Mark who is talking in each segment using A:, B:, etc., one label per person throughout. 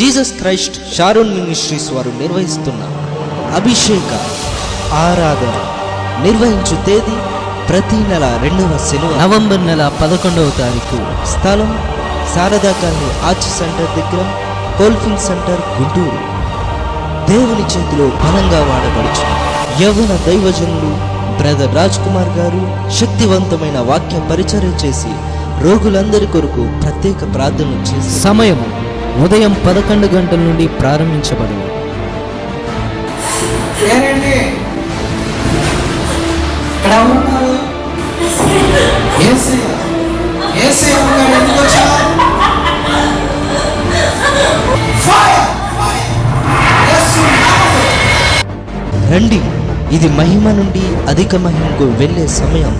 A: Jesus Christ Sharon ministries వారు నిర్వహిస్తున్న అభిషేక ఆరాధన నిర్వహించు తేదీ ప్రతి నెల రెండవ శనివారం. నవంబర్ నెల పదకొండవ తారీఖు. స్థలం శారదా కాలనీ ఆర్చ్ సెంటర్ దగ్గర కోల్ఫిల్ సెంటర్ గుంటూరు. దేవుని చేతిలో బలంగా వాడబడుచు. యవ్వన దైవజనులు బ్రదర్ రాజ్ కుమార్ గారు శక్తివంతమైన వాక్య పరిచర్య చేసి రోగులందరి కొరకు ప్రత్యేక ప్రార్థనలు చేసి సమయం ఉదయం పదకొండు గంటల నుండి ప్రారంభించబడింది. రండి. ఇది మహిమ నుండి అధిక మహిమకు వెళ్ళే సమయం.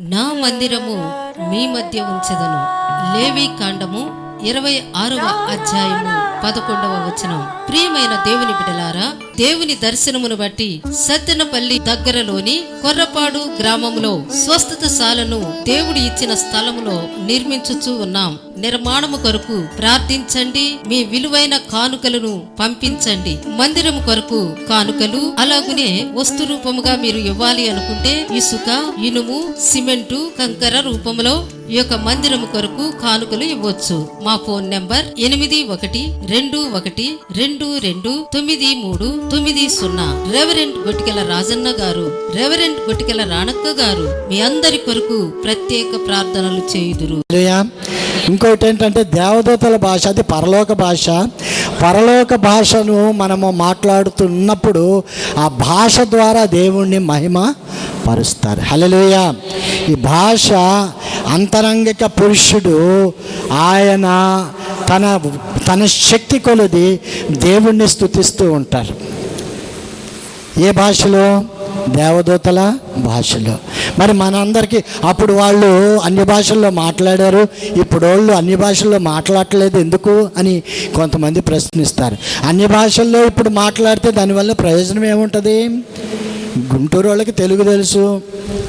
B: నా మందిరము మీ మధ్య ఉంచదను. లేవి కాండము ఇరవై ఆరవ అధ్యాయము పదకొండవ వచనం. ప్రియమైన దేవుని బిడలారా దేవుని దర్శనమును బట్టి సత్తెనపల్లి దగ్గరలోని కొర్రపాడు గ్రామంలో స్వస్థత శాలను దేవుడు ఇచ్చిన స్థలములో నిర్మించుచూ ఉన్నాం. నిర్మాణము కొరకు ప్రార్థించండి. మీ విలువైన కానుకలను పంపించండి. మందిరం కొరకు కానుకలు అలాగునే వస్తు రూపముగా మీరు ఇవ్వాలి అనుకుంటే ఇసుక ఇనుము సిమెంటు కంకర రూపంలో ఈ యొక్క మందిరం కొరకు కానుకలు ఇవ్వచ్చు. మా ఫోన్ నెంబర్ ఎనిమిది ఒకటి రెండు ఒకటి రెండు రెండు తొమ్మిది మూడు తొమ్మిది సున్నా. రెవరెంట్ గొటికెల రాజన్న గారు రెవరెంట్ గొటికెల రాణక్క గారు మీ అందరి కొరకు ప్రత్యేక ప్రార్థనలు చేయుదురు.
C: ఇంకోటి ఏంటంటే దేవదూతల భాష అది పరలోక భాష. పరలోక భాషను మనము మాట్లాడుతున్నప్పుడు ఆ భాష ద్వారా దేవుణ్ణి మహిమ పరుస్తారు. హలలుయ ఈ భాష అంతరంగిక పురుషుడు ఆయన తన తన శక్తి కొలది దేవుణ్ణి స్థుతిస్తూ ఉంటారు. ఏ భాషలో? దేవదూతల భాషలో. మరి మనందరికీ అప్పుడు వాళ్ళు అన్ని భాషల్లో మాట్లాడారు. ఇప్పుడు వాళ్ళు అన్ని భాషల్లో మాట్లాడలేదు ఎందుకు అని కొంతమంది ప్రశ్నిస్తారు. అన్ని భాషల్లో ఇప్పుడు మాట్లాడితే దానివల్ల ప్రయోజనం ఏముంటుంది? గుంటూరు వాళ్ళకి తెలుగు తెలుసు.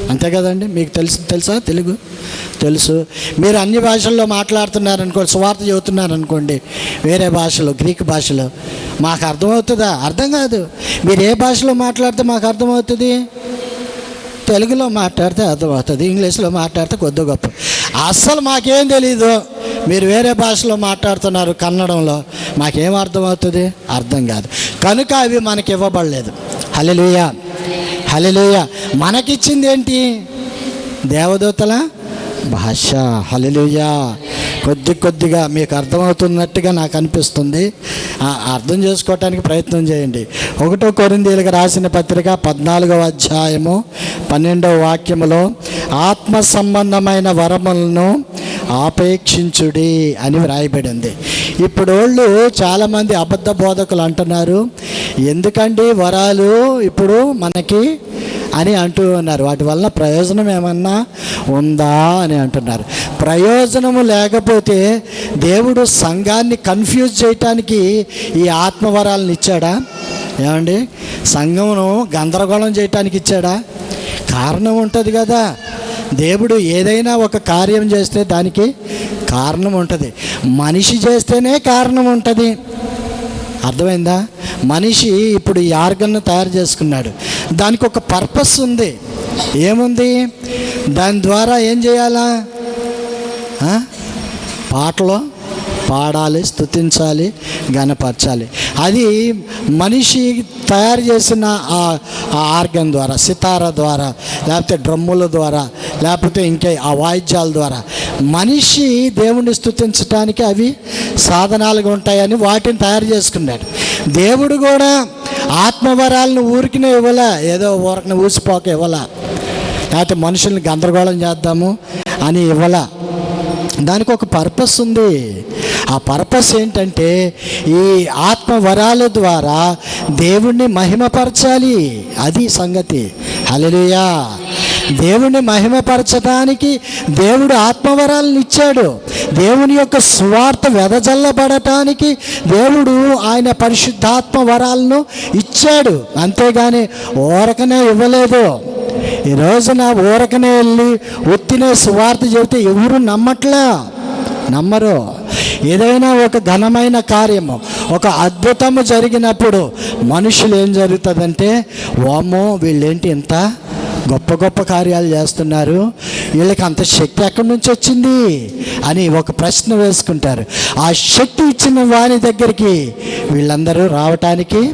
C: అంతే కదండి? మీకు తెలుసు తెలుసా? తెలుగు? తెలుసు. మీరు అన్ని భాషల్లో మాట్లాడుతున్నారనుకోండి స్వార్థ చెబుతున్నారనుకోండి వేరే భాషలో గ్రీక్ భాషలో మాకు అర్థమవుతుందా? అర్థం కాదు. మీరు ఏ భాషలో మాట్లాడితే మాకు అర్థమవుతుంది? తెలుగులో మాట్లాడితే అర్థమవుతుంది ఇంగ్లీష్లో మాట్లాడితే కొద్ది గొప్ప. అస్సలు మాకేం తెలీదు. మీరు వేరే భాషలో మాట్లాడుతున్నారు కన్నడంలో మాకేం అర్థమవుతుంది? అర్థం కాదు. కనుక అవి మనకి ఇవ్వబడలేదు. హలో హలెలుయ మనకిచ్చింది ఏంటి దేవదూతల భాష. హలెలుయా కొద్ది కొద్దిగా మీకు అర్థమవుతున్నట్టుగా నాకు అనిపిస్తుంది. అర్థం చేసుకోవటానికి ప్రయత్నం చేయండి. ఒకటో కొరిందీలకు రాసిన పత్రిక పద్నాలుగవ అధ్యాయము పన్నెండవ వాక్యములో ఆత్మ సంబంధమైన వరములను ఆపేక్షించుడి అని వ్రాయబడింది. ఇప్పుడు వాళ్ళు చాలామంది అబద్ధ బోధకులు అంటున్నారు. ఎందుకండి వరాలు ఇప్పుడు మనకి అని అంటూ ఉన్నారు. వాటి వల్ల ప్రయోజనం ఏమన్నా ఉందా అని అంటున్నారు. ప్రయోజనము లేకపోతే దేవుడు సంఘాన్ని కన్ఫ్యూజ్ చేయటానికి ఈ ఆత్మవరాలను ఇచ్చాడా? ఏమండి? సంఘమును గందరగోళం చేయటానికి ఇచ్చాడా? కారణం ఉంటుంది కదా. దేవుడు ఏదైనా ఒక కార్యం చేస్తే దానికి కారణం ఉంటుంది. మనిషి చేస్తేనే కారణం ఉంటుంది. అర్థమైందా? మనిషి ఇప్పుడు ఈ ఆర్గన్ను తయారు చేసుకున్నాడు. దానికి ఒక పర్పస్ ఉంది. ఏముంది? దాని ద్వారా ఏం చేయాలా? పాటలు పాడాలి స్థుతించాలి గనపరచాలి అది మనిషి తయారు చేసిన ఆ ఆ ఆర్గన్ ద్వారా సితార ద్వారా లేకపోతే డ్రమ్ముల ద్వారా లేకపోతే ఇంకా ఆ వాయిద్యాల ద్వారా మనిషి దేవుణ్ణి స్థుతించడానికి అవి సాధనాలుగా ఉంటాయని వాటిని తయారు చేసుకున్నాడు. దేవుడు కూడా ఆత్మవరాలను ఊరికినే ఇవ్వలే? ఏదో ఊరకనే ఊసిపోక ఇవ్వలా? లేకపోతే మనుషుల్ని గందరగోళం చేద్దాము అని ఇవ్వలా? దానికి ఒక పర్పస్ ఉంది. ఆ పర్పస్ ఏంటంటే ఈ ఆత్మవరాల ద్వారా దేవుణ్ణి మహిమపరచాలి. అది సంగతి. హల్లెలూయా. దేవుణ్ణి మహిమపరచడానికి దేవుడు ఆత్మవరాలను ఇచ్చాడు. దేవుని యొక్క స్వార్థ వెదజల్లబడటానికి దేవుడు ఆయన పరిశుద్ధాత్మ వరాలను ఇచ్చాడు. అంతేగాని ఓరకనే ఇవ్వలేదు. ఈ రోజున ఊరకనే వెళ్ళి ఒత్తినే సువార్త చెబితే ఎవరు నమ్మట్లా? నమ్మరు. ఏదైనా ఒక ఘనమైన కార్యము ఒక అద్భుతము జరిగినప్పుడు మనుషులు ఏం జరుగుతుందంటే వామ్మో వీళ్ళేంటి ఇంత గొప్ప గొప్ప కార్యాలు చేస్తున్నారు. వీళ్ళకి అంత శక్తి ఎక్కడి నుంచి వచ్చింది? అని ఒక ప్రశ్న వేసుకుంటారు. ఆ శక్తి ఇచ్చిన వాని దగ్గరికి వీళ్ళందరూ రావటానికి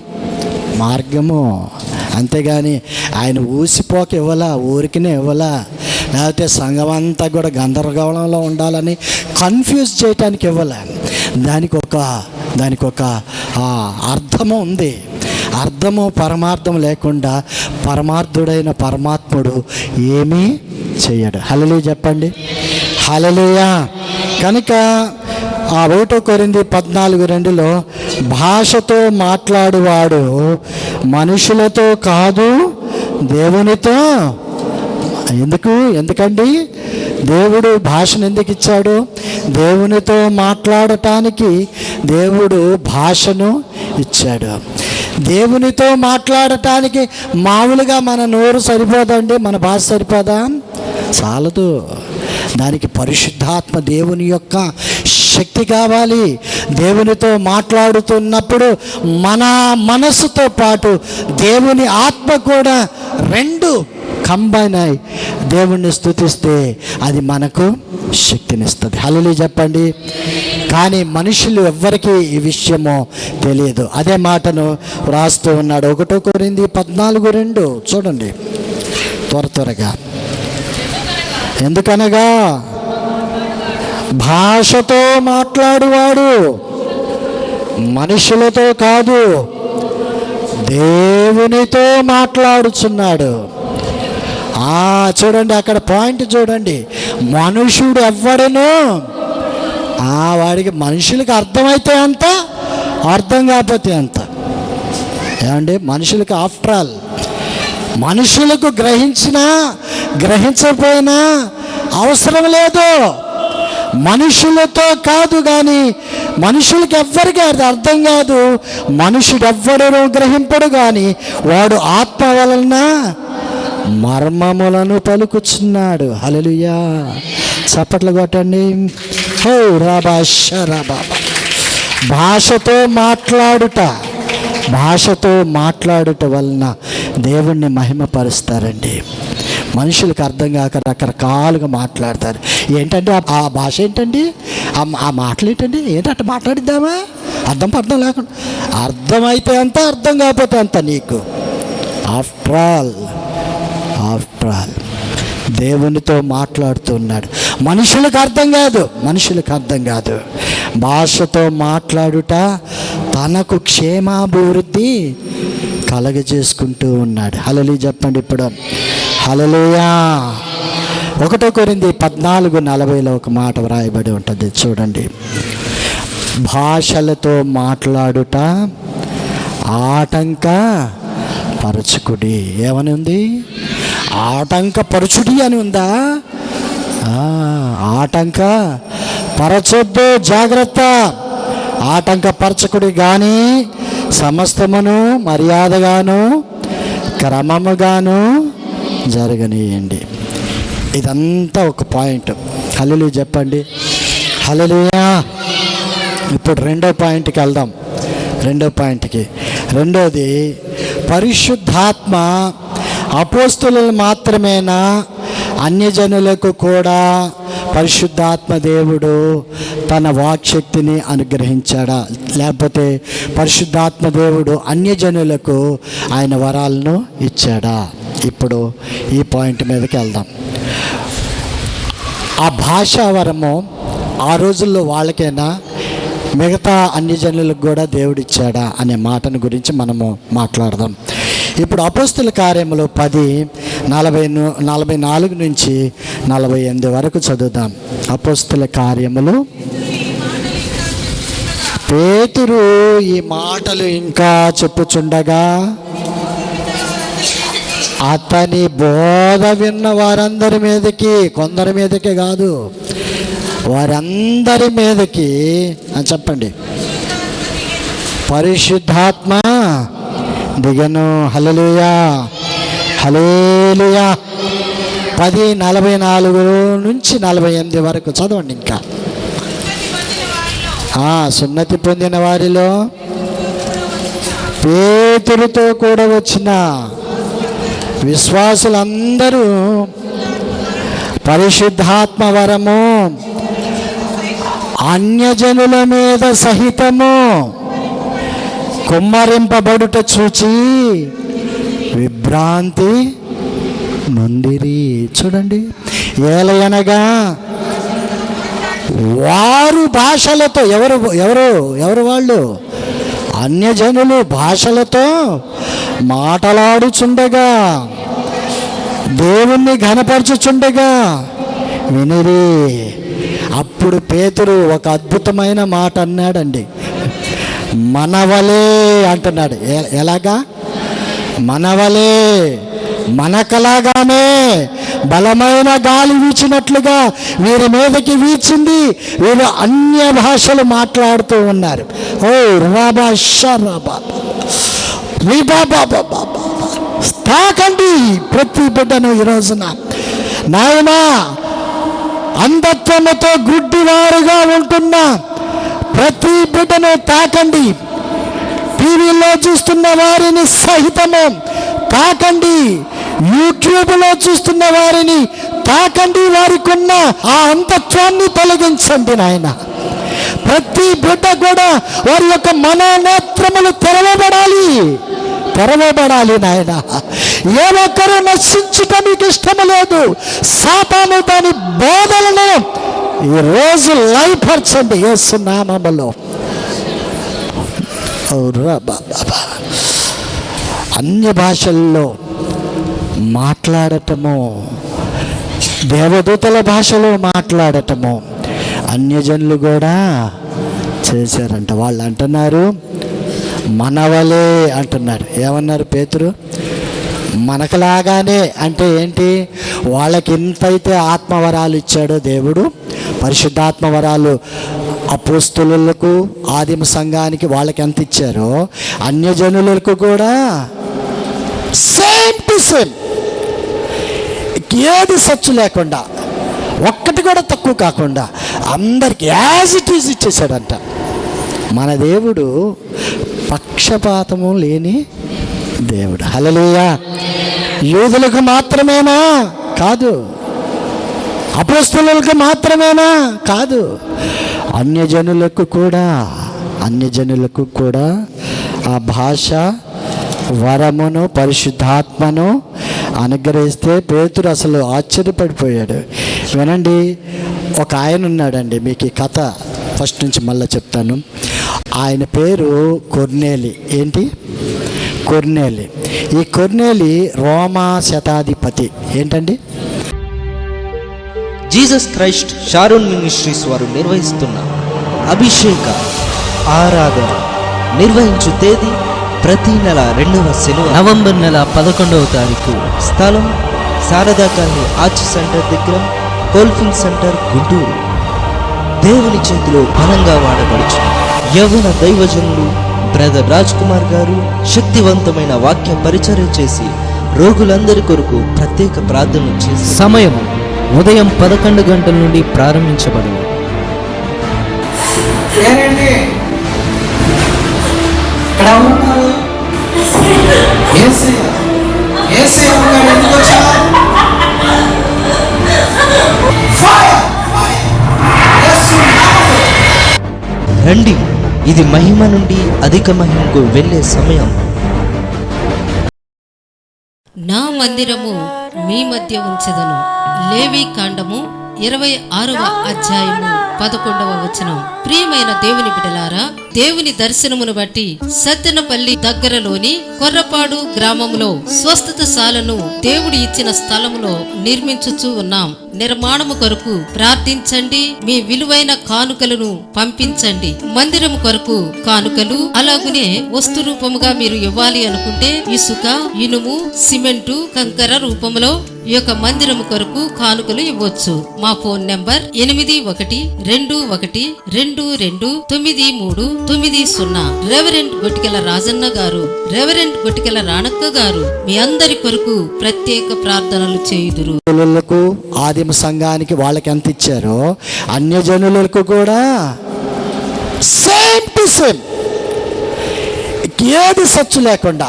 C: మార్గము. అంతేగాని ఆయన ఊసిపోక ఇవ్వలా ఊరికినే ఇవ్వలా? లేకపోతే సంఘం అంతా కూడా గందరగోళంలో ఉండాలని కన్ఫ్యూజ్ చేయటానికి ఇవ్వలే? దానికి ఒక దానికి ఒక అర్థము ఉంది. అర్థము పరమార్థం లేకుండా పరమార్థుడైన పరమాత్ముడు ఏమీ చేయడు. హలలు చెప్పండి. హలలుయా కనుక ఆ ఒకటో కొరింది పద్నాలుగు రెండులో భాషతో మాట్లాడువాడు మనుషులతో కాదు దేవునితో ఎందుకు? ఎందుకండి? దేవుడు భాషను ఎందుకు ఇచ్చాడు? దేవునితో మాట్లాడటానికి దేవుడు భాషను ఇచ్చాడు. దేవునితో మాట్లాడటానికి మామూలుగా మన నోరు సరిపోదండి మన భాష సరిపోదా? చాలదు. దానికి పరిశుద్ధాత్మ దేవుని యొక్క శక్తి కావాలి. దేవునితో మాట్లాడుతున్నప్పుడు మన మనసుతో పాటు దేవుని ఆత్మ కూడా రెండు కంబైన్ అయి దేవుణ్ణి స్థుతిస్తే అది మనకు శక్తినిస్తుంది. హలో చెప్పండి. కానీ మనుషులు ఎవ్వరికీ ఈ విషయము తెలియదు. అదే మాటను రాస్తూ ఉన్నాడు. ఒకటో కోరింది పద్నాలుగు రెండు. చూడండి. త్వర త్వరగా. ఎందుకనగా? భాషతో మాట్లాడువాడు మనుషులతో కాదు దేవునితో మాట్లాడుచున్నాడు. చూడండి అక్కడ పాయింట్ చూడండి. మనుషుడు ఎవ్వడను? ఆ వాడికి మనుషులకి అర్థమైతే అంత అర్థం కాకపోతే అంత ఏమండి? మనుషులకి ఆఫ్టర్ ఆల్ మనుషులకు గ్రహించినా గ్రహించకపోయినా అవసరం లేదు. మనుషులతో కాదు కానీ మనుషులకి ఎవ్వరికి అది అర్థం కాదు. మనుషుడు ఎవ్వడను గ్రహింపడు కానీ వాడు ఆత్మ వలన మర్మములను పలుకుచున్నాడు. హలలుయా చప్పట్లు కొట్టండి. ఓ రాబా రాబాబా భాషతో మాట్లాడుట భాషతో మాట్లాడుట వలన దేవుణ్ణి మహిమపరుస్తారండి. మనుషులకు అర్థం కాక రకరకాలుగా మాట్లాడతారు. ఏంటంటే ఆ- భాష ఏంటండి? ఆ మాటలు ఏంటండి? ఏంటంటే మాట్లాడిద్దామా? అర్థం అర్థం లేకుండా. అర్థమైతే అంత అర్థం కాకపోతే అంత నీకు. ఆఫ్టర్ ఆఫ్టర్ ఆల్ దేవునితో మాట్లాడుతున్నాడు. మనుషులకు అర్థం కాదు మనుషులకు అర్థం కాదు. భాషతో మాట్లాడుట తనకు క్షేమాభివృద్ధి కలగజేసుకుంటూ ఉన్నాడు. హలలి చెప్పండి ఇప్పుడు. హలలుయా ఒకటో కొరింది పద్నాలుగు నలభైలో ఒక మాట వ్రాయబడి ఉంటుంది. చూడండి. భాషలతో మాట్లాడుట ఆటంక పరచుకుడి ఏమని ఉంది ఆటంకపరచుడి అని ఉందా? ఆటంక పరచొద్దు జాగ్రత్త. ఆటంక పరచకుడి కానీ సమస్తమును మర్యాదగాను క్రమముగాను జరగనీయండి. ఇదంతా ఒక పాయింట్. హలలు చెప్పండి. హలలుయా ఇప్పుడు రెండో పాయింట్కి వెళ్దాం. రెండో పాయింట్కి. రెండోది పరిశుద్ధాత్మ అపోస్తులు మాత్రమేనా? అన్యజనులకు కూడా పరిశుద్ధాత్మ దేవుడు తన వాక్శక్తిని అనుగ్రహించాడా? లేకపోతే పరిశుద్ధాత్మ దేవుడు అన్యజనులకు ఆయన వరాలను ఇచ్చాడా? ఇప్పుడు ఈ పాయింట్ మీదకి వెళ్దాం. ఆ భాషా వరము ఆ రోజుల్లో వాళ్ళకైనా? మిగతా అన్ని జనులకు కూడా దేవుడిచ్చాడా అనే మాటను గురించి మనము మాట్లాడదాం. ఇప్పుడు అపోస్తుల కార్యములు పది నలభై నలభై నాలుగు నుంచి నలభై ఎనిమిది వరకు చదువుదాం. అపోస్తుల కార్యములు. పేతురు ఈ మాటలు ఇంకా చెప్పుచుండగా అతని బోధ విన్న వారందరి మీదకి కొందరి మీదకి కాదు వారందరి మీదకి అని చెప్పండి. పరిశుద్ధాత్మ దిగను హలలుయా హలేలుయా పది నలభై నాలుగు నుంచి నలభై ఎనిమిది వరకు చదవండి ఇంకా. ఆ, సున్నతి పొందిన వారిలో పేతుడితో కూడా వచ్చిన విశ్వాసులందరూ పరిశుద్ధాత్మ వరము అన్యజనుల మీద సహితము. కుమ్మరింపబడుట చూచి విభ్రాంతి నొందిరి. చూడండి. ఏలయనగా వారు భాషలతో ఎవరు ఎవరు ఎవరు వాళ్ళు? అన్యజనులు భాషలతో మాటలాడుచుండగా దేవుణ్ణి ఘనపరచుచుండగా వినిరి. అప్పుడు పేతురు ఒక అద్భుతమైన మాట అన్నాడండి. మనవలే అంటున్నాడు. ఎలాగా? మనవలే మనకలాగానే బలమైన గాలి వీచినట్లుగా వీరి మీదకి వీచింది వీరు అన్య భాషలు మాట్లాడుతూ ఉన్నారు. ఓ రాబా షరాబా తాకండి ప్రతి బిడ్డను ఈ రోజున. నాయనా అంధత్వముతో గుడ్డివారుగా ఉంటున్న ప్రతి బిడ్డను తాకండి. టీవీలో చూస్తున్న వారిని సహితము తాకండి. యూట్యూబ్లో చూస్తున్న వారిని తాకండి. వారికి ఉన్న ఆ అంతత్వాన్ని తొలగించండి నాయన. ప్రతి బిడ్డ కూడా వారి యొక్క మనోనేత్రములు తెరవబడాలి. తెరవబడాలి నాయన. ఏ ఒక్కరూ నశించటం మీకు ఇష్టము లేదు. సాతాను దాని బోధలను ఈరోజు లైఫర్చండి యేసు నామములో. అన్య భాషల్లో మాట్లాడటము దేవదూతల భాషలో మాట్లాడటము అన్యజనులు కూడా చేశారంట. వాళ్ళు అంటున్నారు మనవలే అంటున్నారు. ఏమన్నారు పేతురు? మనకులాగానే అంటే ఏంటి? వాళ్ళకి ఎంతైతే ఆత్మవరాలు ఇచ్చాడో దేవుడు పరిశుద్ధాత్మవరాలు అపోస్తులకు ఆదిమ సంఘానికి వాళ్ళకి ఎంత ఇచ్చారో అన్యజనులకు కూడా సేమ్ టు సేమ్ ఏది సచ్చు లేకుండా ఒక్కటి కూడా తక్కువ కాకుండా అందరికి యాజ్ ఇట్ ఈజ్ ఇచ్చేసాడంట మన దేవుడు పక్షపాతము లేని దేవుడు. హలలుయా యూదులకు మాత్రమేనా? కాదు. అపోస్తులకు మాత్రమేనా? కాదు. అన్యజనులకు కూడా అన్యజనులకు కూడా ఆ భాష వరమును పరిశుద్ధాత్మను అనుగ్రహిస్తే పేతురు అసలు ఆశ్చర్యపడిపోయాడు. వినండి ఒక ఆయన ఉన్నాడండి మీకు ఈ కథ ఫస్ట్ నుంచి మళ్ళీ చెప్తాను. ఆయన పేరు కొర్నేలి. ఏంటి? కొర్నేలి. ఈ కొర్నేలి రోమా శతాధిపతి. ఏంటండి?
A: జీసస్ క్రైస్ట్ షారోన్ మినిస్ట్రీస్ వారు నిర్వహిస్తున్న అభిషేక ఆరాధన నిర్వహించు తేదీ ప్రతి నెల రెండవ శనివారం. నవంబర్ నెల పదకొండవ తారీఖు. స్థలం శారదా కాలనీ ఆర్చ్ సెంటర్ దగ్గర కోల్ఫింగ్ సెంటర్ గుంటూరు. దేవుని చేతిలో బలంగా వాడబడుచు. యవ్వన దైవజనులు బ్రదర్ రాజ్ కుమార్ గారు శక్తివంతమైన వాక్య పరిచర్య చేసి రోగులందరి కొరకు ప్రత్యేక ప్రార్థన చేసి సమయం ఉదయం పదకొండు గంటల నుండి ప్రారంభించబడింది. రండి. ఇది మహిమ నుండి అధిక మహిమకు వెళ్ళే సమయం.
B: నా మందిరము మీ మధ్య ఉంచదను. లేవి కాండము ఇరవై ఆరవ అధ్యాయము పదకొండవ వచనం. ప్రియమైన దేవుని బిడలారా దేవుని దర్శనమును బట్టి సత్తెనపల్లి దగ్గరలోని కొర్రపాడు గ్రామంలో స్వస్థత శాలను దేవుడు ఇచ్చిన స్థలములో నిర్మించుచూ ఉన్నాం. నిర్మాణము కొరకు ప్రార్థించండి. మీ విలువైన కానుకలను పంపించండి. మందిరము కొరకు కానుకలు అలాగునే వస్తు రూపముగా మీరు ఇవ్వాలి అనుకుంటే ఇసుక ఇనుము సిమెంటు కంకర రూపంలో ఈ యొక్క మందిరము కొరకు కానుకలు ఇవ్వచ్చు. మా ఫోన్ నెంబర్ ఎనిమిది ఒకటి రెండు ఒకటి రెండు రెండు తొమ్మిది మూడు తొమ్మిది సున్నా. రెవరెంట్ గొటికెల రాజన్న గారు రెవరెంట్ గొటికెల రాణక్క గారు మీ అందరి కొరకు ప్రత్యేక ప్రార్థనలు చేయుదురు.
C: పిల్లలకు ఆదిమ సంఘానికి వాళ్ళకి ఎంత ఇచ్చారో అన్యజనులకు కూడా సేమ్ టు సేమ్ ఏది సచ్చు లేకుండా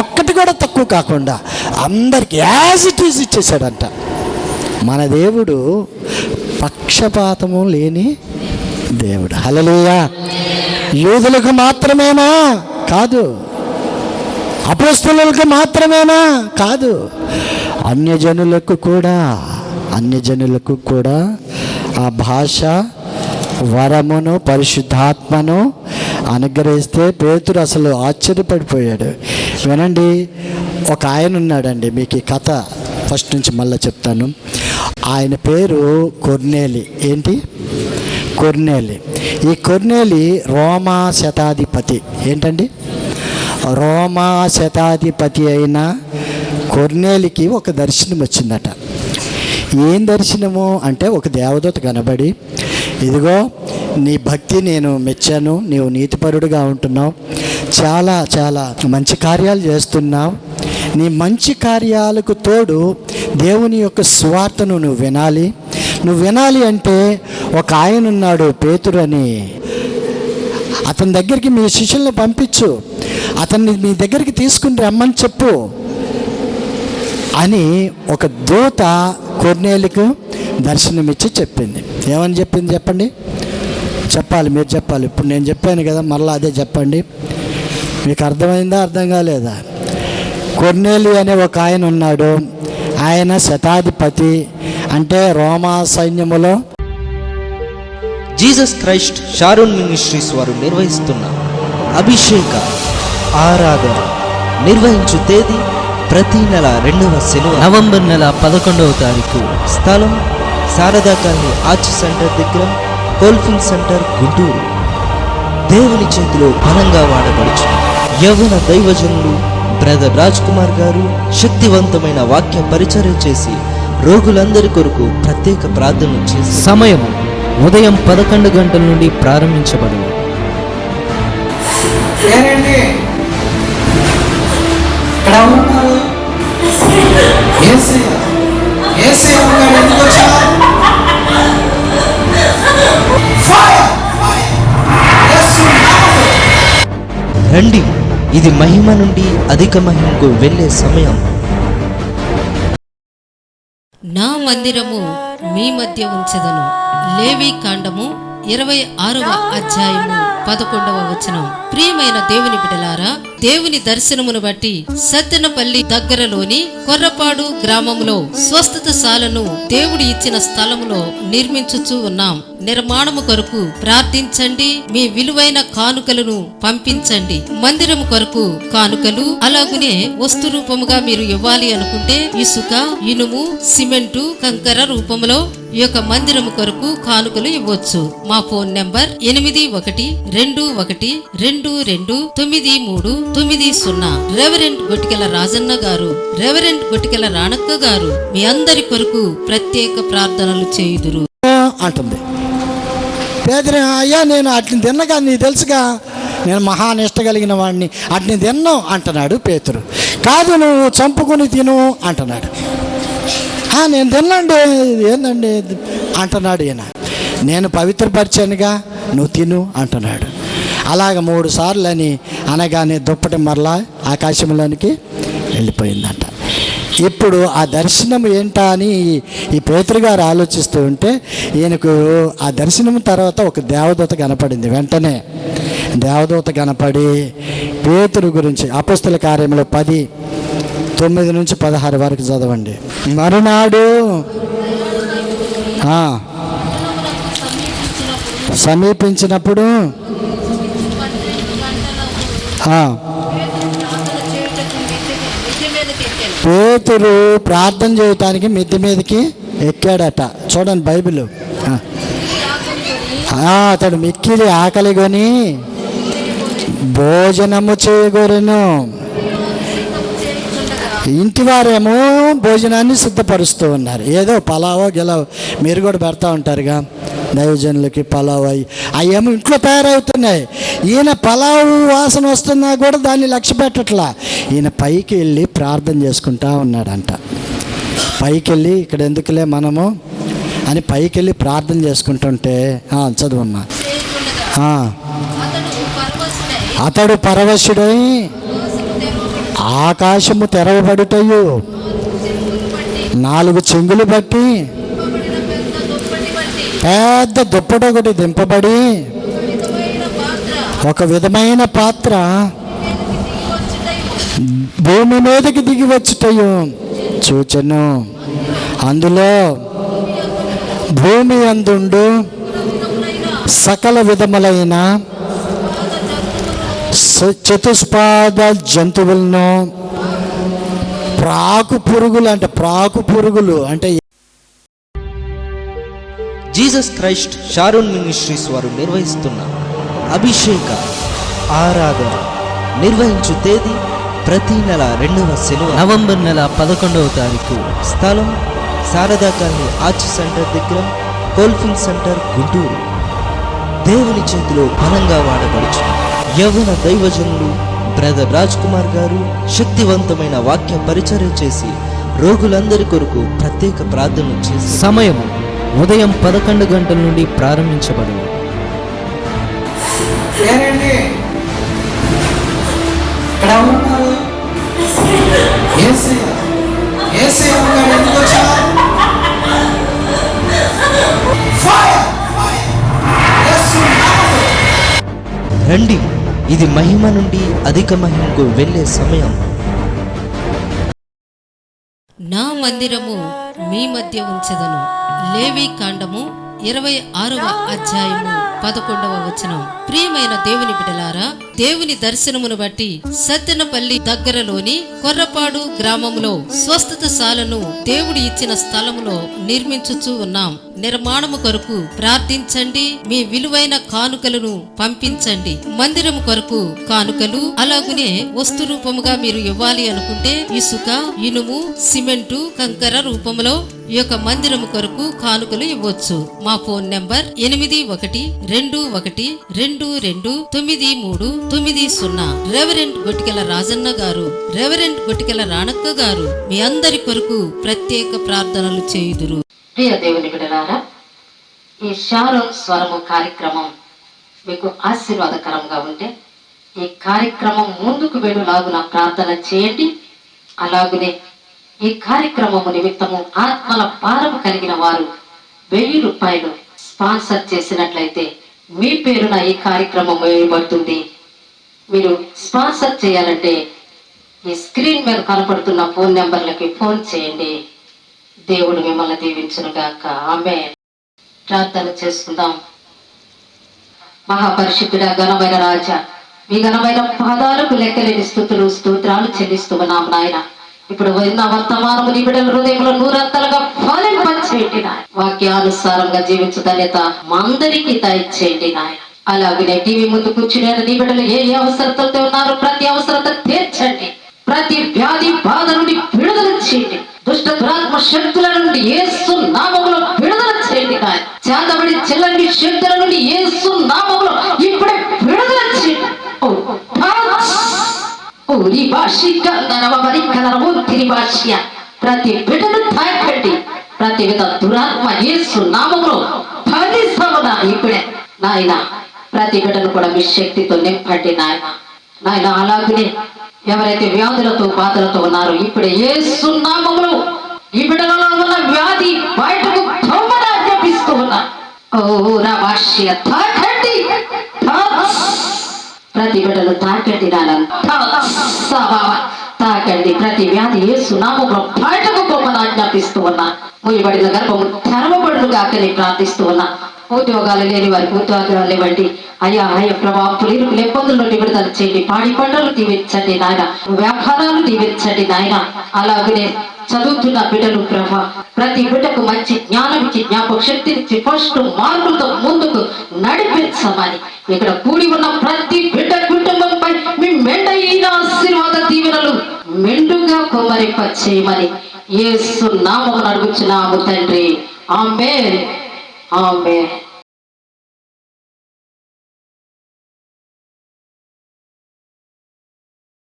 C: ఒక్కటి కూడా తక్కువ కాకుండా అందరికి యాజ్ ఇట్ ఈజ్ ఇచ్చేసాడంట మన దేవుడు పక్షపాతము లేని దేవుడు. హలలుయా యూదులకు మాత్రమేనా? కాదు. అపస్తులకు మాత్రమేనా? కాదు. అన్యజనులకు కూడా అన్యజనులకు కూడా ఆ భాష వరమును పరిశుద్ధాత్మను అనుగ్రహిస్తే పేతుడు అసలు ఆశ్చర్యపడిపోయాడు. వినండి ఒక ఆయన ఉన్నాడండి మీకు ఈ కథ ఫస్ట్ నుంచి మళ్ళీ చెప్తాను. ఆయన పేరు కొర్నేలి. ఏంటి? కొర్నేలి. ఈ కొర్నేలి రోమా శతాధిపతి. ఏంటండి? రోమా శతాధిపతి అయిన కొర్నేలికి ఒక దర్శనం వచ్చిందట. ఏం దర్శనము? అంటే ఒక దేవదూత కనబడి ఇదిగో నీ భక్తి నేను మెచ్చాను నీవు నీతిపరుడుగా ఉంటున్నావు చాలా చాలా మంచి కార్యాలు చేస్తున్నావు నీ మంచి కార్యాలకు తోడు దేవుని యొక్క స్వార్థను నువ్వు వినాలి నువ్వు వినాలి అంటే ఒక ఆయన ఉన్నాడు పేతురు అని. అతని దగ్గరికి మీ శిష్యుల్ని పంపించు. అతన్ని మీ దగ్గరికి తీసుకుని రమ్మని చెప్పు అని ఒక దూత కొర్నేలుకు దర్శనమిచ్చి చెప్పింది. ఏమని చెప్పింది చెప్పండి? చెప్పాలి మీరు చెప్పాలి. ఇప్పుడు నేను చెప్పాను కదా మళ్ళీ అదే చెప్పండి. మీకు అర్థమైందా అర్థం కాలేదా కొర్నేలి అనే ఒక ఆయన ఉన్నాడు. ఆయన శతాధిపతి. అంటే రోమా సైన్యములో
A: జీసస్ క్రైస్ట్ షారోన్ మినిస్ట్రీస్ వారు నిర్వహిస్తున్న అభిషేక ఆరాధన నిర్వహించు తేదీ ప్రతి నెల రెండవ శనివారం. నవంబర్ నెల పదకొండవ తారీఖు. స్థలం శారదా కాలనీ ఆర్చ్ సెంటర్ దగ్గర కోల్ఫింగ్ సెంటర్ గుంటూరు. దేవుని చేతిలో బలంగా వాడబడుచు యవ్వన దైవజనులు బ్రదర్ రాజ్ కుమార్ గారు శక్తివంతమైన వాక్య పరిచర్య చేసి రోగులందరి కొరకు ప్రత్యేక ప్రార్థన చేసి సమయం ఉదయం పదకొండు గంటల నుండి ప్రారంభించబడింది. రండి ఇది మహిమ నుండి అధిక మహిమకు వెళ్ళే సమయం.
B: నా మందిరము మీ మధ్య ఉంచదను. లేవి కాండము ఇరవై ఆరవ అధ్యాయము పదకొండవ వచనం. ప్రియమైన దేవుని బిడలారా దేవుని దర్శనమును బట్టి సత్తెనపల్లి దగ్గరలోని కొర్రపాడు గ్రామంలో స్వస్థత శాలను దేవుడు ఇచ్చిన స్థలములో నిర్మించుచూ ఉన్నాం. నిర్మాణము కొరకు ప్రార్థించండి. మీ విలువైన కానుకలను పంపించండి. మందిరం కొరకు కానుకలు అలాగునే వస్తు రూపముగా మీరు ఇవ్వాలి అనుకుంటే ఇసుక ఇనుము సిమెంటు కంకర రూపంలో ఈ యొక్క మందిరము కొరకు కానుకలు ఇవ్వచ్చు. మా ఫోన్ నెంబర్ ఎనిమిది ఒకటి రెండు ఒకటి రెండు రెండు తొమ్మిది మూడు తొమ్మిది సున్నా. రెవరెంట్ గొట్టికెల రాజన్న గారు రెవరెంట్ గొట్టికెల రాణక్క గారు మీ అందరి కొరకు ప్రత్యేక ప్రార్థనలు చేయుదురు.
C: అంటుంది. పేదరి అయ్యా నేను అట్ని తిన్నగా నీకు తెలుసుగా నేను మహానిష్ట కలిగిన వాడిని అట్ని తిన్నావు అంటున్నాడు పేతురు. కాదు నువ్వు చంపుకుని తిను అంటున్నాడు. "ఆ, నేను తిన్నండి ఏందండి అంటున్నాడు ఈయన. నేను పవిత్రపరిచానుగా నువ్వు తిను అంటున్నాడు. అలాగ మూడు సార్లు అని అనగానే దుప్పటి మరలా ఆకాశంలోనికి వెళ్ళిపోయిందంట. ఇప్పుడు ఆ దర్శనం ఏంటా అని ఈ పేతురు గారు ఆలోచిస్తూ ఉంటే ఈయనకు ఆ దర్శనం తర్వాత ఒక దేవదూత కనపడింది వెంటనే. దేవదూత కనపడి పేతురు గురించి అపస్తుల కార్యంలో పది తొమ్మిది నుంచి పదహారు వరకు చదవండి. మరునాడు సమీపించినప్పుడు పేతురు ప్రార్థన చేయటానికి మిద్దె మీదకి ఎక్కాడట. చూడండి బైబిల్. అతడు మిక్కిలి ఆకలి కొని భోజనము చేయగోరెను. ఇంటి వారేమో భోజనాన్ని సిద్ధపరుస్తూ ఉన్నారు. ఏదో పలావో గిలావో. మీరు కూడా పెడతా ఉంటారుగా. దైవజనులకి పలావ్ అవి అవేమో ఇంట్లో తయారవుతున్నాయి. ఈయన పలావు వాసన వస్తున్నా కూడా దాన్ని లక్ష్య పెట్టట్లా. ఈయన పైకి వెళ్ళి ప్రార్థన చేసుకుంటా ఉన్నాడంట. పైకి వెళ్ళి ఇక్కడ ఎందుకులే మనము? అని పైకి వెళ్ళి ప్రార్థన చేసుకుంటుంటే చదువున్నా అతడు పరవశుడై ఆకాశము తెరవబడుటయు. నాలుగు చెంగులు బట్టి పెద్ద దుప్పట ఒకటి దింపబడి ఒక విధమైన పాత్ర భూమి మీదకి దిగి వచ్చుటయు చూచను. అందులో భూమి అందుండు సకల విధములైన చతుష్పాద జంతువులను ప్రాకు పురుగులు అంటే ప్రాకు పురుగులు అంటే
A: జీసస్ క్రైస్ట్ షారోన్ మినిస్ట్రీస్ వారు నిర్వహిస్తున్న అభిషేక ఆరాధన నిర్వహించు తేదీ ప్రతి నెల రెండవ శనివారం. నవంబర్ నెల పదకొండవ తారీఖు. స్థలం శారదా కాలనీ ఆర్చ్ సెంటర్ దగ్గర కోల్ఫిల్ సెంటర్ గుంటూరు. దేవుని చేతిలో బలంగా వాడబడుచు యవ్వన దైవజనులు బ్రదర్ రాజ్ కుమార్ గారు శక్తివంతమైన వాక్య పరిచర్య చేసి రోగులందరి కొరకు ప్రత్యేక ప్రార్థనలు చేసి సమయం ఉదయం పదకొండు గంటల నుండి ప్రారంభించబడింది. రండి. ఇది మహిమ నుండి అధిక మహిమకు వెళ్ళే సమయం.
B: నా మందిరము మీ మధ్య ఉంచెదను. లేవి కాండము ఇరవై ఆరవ అధ్యాయము పదకొండవ వచనం. ప్రియమైన దేవుని బిడలారా దేవుని దర్శనమును బట్టి సత్తెనపల్లి దగ్గరలోని కొర్రపాడు గ్రామములో స్వస్థత శాలను దేవుడు ఇచ్చిన స్థలములో నిర్మించుచూ ఉన్నాం. నిర్మాణము కొరకు ప్రార్థించండి. మీ విలువైన కానుకలను పంపించండి. మందిరం కొరకు కానుకలు అలాగునే వస్తు రూపముగా మీరు ఇవ్వాలి అనుకుంటే ఇసుక ఇనుము సిమెంటు కంకర రూపంలో ఈ యొక్క మందిరము కొరకు కానుకలు ఇవ్వచ్చు. మా ఫోన్ నెంబర్ ఎనిమిది ఒకటి రెండు ఒకటి రెండు రెండు తొమ్మిది మూడు తొమ్మిది సున్నా. రెవరెంట్ గొట్టికల రాజన్న గారు రెవరెంట్ గొట్టికల రాణక్క గారు మీ అందరి కొరకు ప్రత్యేక ప్రార్థనలు చేయుదురు.
D: ప్రియ దేవుని బిడలారా ఈ షారోన్ స్వరము కార్యక్రమం మీకు ఆశీర్వాదకరంగా ఉంటే ఈ కార్యక్రమం ముందుకు వెళ్ళులాగున ప్రార్థన చేయండి. అలాగనే ఈ కార్యక్రమము నిమిత్తము ఆత్మల పారం కలిగిన వారు వెయ్యి రూపాయలు స్పాన్సర్ చేసినట్లయితే మీ పేరున ఈ కార్యక్రమం వేయబడుతుంది. మీరు స్పాన్సర్ చేయాలంటే ఈ స్క్రీన్ మీద కనపడుతున్న ఫోన్ నెంబర్లకి ఫోన్ చేయండి. దేవుడు మిమ్మల్ని దీవించును గాక ఆమె ప్రార్థన చేసుకుందాం. మహాపరిశుద్ధుడ ఘనమైన రాజా మీ ఘనమైన పాదాలకు లెక్కలేని స్థుతులు స్తోత్రాలు చెల్లిస్తూ ఉన్నాం నాయన. ఇప్పుడు విన్న వర్తమానము నీ బిడ్డల హృదయంలో నూరంతలుగా ఫలింపచేయండి నాయన వాక్యానుసారంగా జీవించు ధన్యత మా అందరికీ దయచేయండి నాయన. అలాగనే టీవీ ముందు కూర్చునే నీ బిడ్డలు ఏ ఏ అవసరతలతో ఉన్నారు ప్రతి అవసరత తీర్చండి. ప్రతి వ్యాధి బాధ నుండి విడుదల చేయండి. దుష్ట దురాత్మ శక్తుల నుండి ఏసు నామములో విడుదల చేయండి నాయన. చేతబడి చెల్లని శక్తుల నుండి ఏసు నామములో ఇప్పుడే విడుదల చేయండి. ఓ, touch. ఓ, భాషిక నరవమని కలరము తిరి భాష్య ప్రతి బిడ్డను తాయపెట్టి ప్రతి విధ దురాత్మ యేసు నామములో ఫలిస్తామునా ఇప్పుడే. నాయన ప్రతి బిడ్డను కూడా మీ శక్తితో నింపండి నాయన. నాయన అలాగనే ఎవరైతే వ్యాధులతో బాధలతో ఉన్నారో ఇప్పుడు ఏ సున్నామములు ఈ బిడ్డలలో ఉన్న వ్యాధి బయటకు పొమ్మని ఆజ్ఞాపిస్తూ ఉన్నా తాకండి ప్రతి బిడ్డలు తాకండి నాన్న. తాకండి ప్రతి వ్యాధి ఏ సునామంలో బయటకు పొమ్మని ఆజ్ఞాపిస్తూ ఉన్నా. మూయబడిన గర్భము తెరవబడును కాకని ప్రార్థిస్తూ ఉన్నా. ఉద్యోగాలు లేని వారికి ఉద్యోగాలు ఇవ్వండి అయ్యా అయ్య ప్రభా పులిరుకులు ఇబ్బందుల నుండి విడుదల చేయండి. పాడి పంటలు తీవించండి నాయన. వ్యాపారాలు తీవించండి నాయన. అలాగనే చదువుతున్న బిడ్డలు ప్రభా ప్రతి బిడ్డకు మంచి జ్ఞానం ఇచ్చి జ్ఞాపక శక్తినిచ్చి ఫస్ట్ మార్పులతో ముందుకు నడిపించమని. ఇక్కడ కూడి ఉన్న ప్రతి బిడ్డ కుటుంబంపై మీ మెండైన మెండుగా కొమ్మరింప చేయమని యేసు నామము అడుగుచున్నాము తండ్రి. ఆమె ఆమె